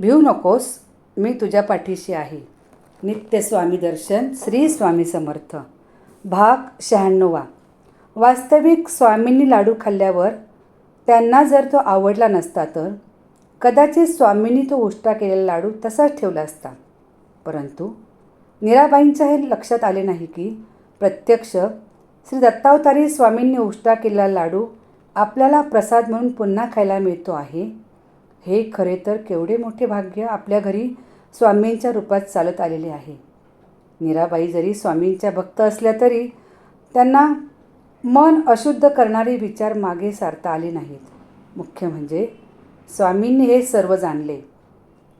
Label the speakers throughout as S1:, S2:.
S1: भिऊ नकोस मी तुझ्या पाठीशी आहे. नित्य स्वामी दर्शन श्री स्वामी समर्थ. भाग शहाण्णवा. वास्तविक स्वामींनी लाडू खाल्ल्यावर त्यांना जर तो आवडला नसता तर कदाचित स्वामींनी तो उष्टा केलेला लाडू तसाच ठेवला असता. परंतु नीराबाईंच्या हे लक्षात आले नाही की प्रत्यक्ष श्री दत्तावतारी स्वामींनी उष्टा केलेला लाडू आपल्याला प्रसाद म्हणून पुन्हा खायला मिळतो आहे हे खरे तर केवढे मोठे भाग्य आपल्या घरी स्वामींच्या रूपात चालत आलेले आहे. मीराबाई जरी स्वामींच्या भक्त असल्या तरी त्यांना मन अशुद्ध करणारे विचार मागे सारता आले नाहीत. मुख्य म्हणजे स्वामींनी हे सर्व जाणले.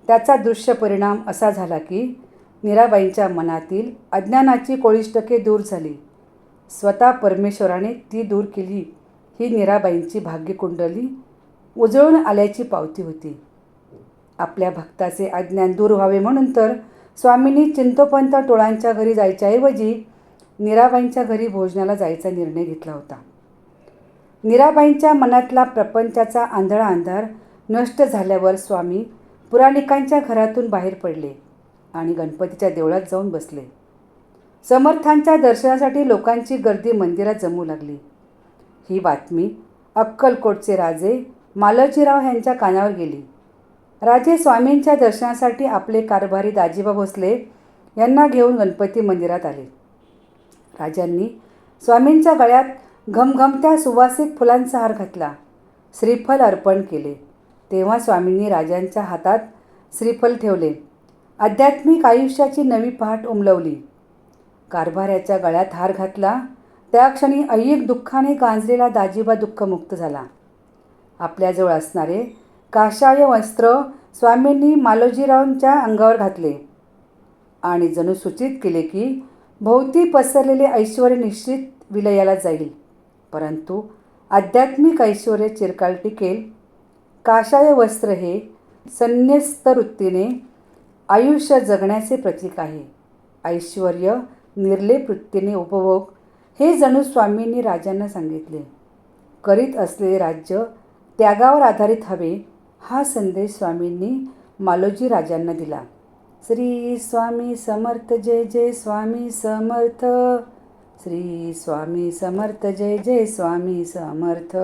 S1: त्याचा दृश्य परिणाम असा झाला की मीराबाईंच्या मनातील अज्ञानाची कोळिष्टके दूर झाली. स्वतः परमेश्वराने ती दूर केली ही मीराबाईंची भाग्यकुंडली उजळून आल्याची पावती होती. आपल्या भक्ताचे अज्ञान दूर व्हावे म्हणून तर स्वामींनी चिंतोपंत टोळांच्या घरी जायच्याऐवजी निराबाईंच्या घरी भोजनाला जायचा निर्णय घेतला होता. निराबाईंच्या मनातला प्रपंचाचा आंधळा अंधार नष्ट झाल्यावर स्वामी पुराणिकांच्या घरातून बाहेर पडले आणि गणपतीच्या देवळात जाऊन बसले. समर्थांच्या दर्शनासाठी लोकांची गर्दी मंदिरात जमू लागली. ही बातमी अक्कलकोटचे राजे मालोजीराव यांच्या कानावर गेली. राजे स्वामींच्या दर्शनासाठी आपले कारभारी दाजीबा भोसले यांना घेऊन गणपती मंदिरात आले. राजांनी स्वामींच्या गळ्यात घमघमत्या सुवासिक फुलांचा हार घातला. श्रीफल अर्पण केले. तेव्हा स्वामींनी राजांच्या हातात श्रीफल ठेवले. आध्यात्मिक आयुष्याची नवी पहाट उमलवली. कारभाऱ्याच्या गळ्यात हार घातला. त्या क्षणी अय्यक दुःखाने गांजलेला दाजीबा दुःखमुक्त झाला. आपल्याजवळ असणारे काशाय वस्त्र स्वामींनी मालोजीरावांच्या अंगावर घातले. आणि जणू सूचित केले की भोवती पसरलेले ऐश्वर निश्चित विलयाला जाईल. परंतु आध्यात्मिक ऐश्वर चिरकाल टिकेल. काशाय वस्त्र हे संन्यस्त वृत्तीने आयुष्य जगण्याचे प्रतीक आहे. ऐश्वर निर्लेप वृत्तीने उपभोग हे जणू स्वामींनी राजांना सांगितले. करीत असलेले राज्य त्यागावर आधारित हवे हा संदेश स्वामींनी मालोजी राजांना दिला. श्री स्वामी समर्थ जय जय स्वामी समर्थ. श्री स्वामी समर्थ जय जय स्वामी समर्थ.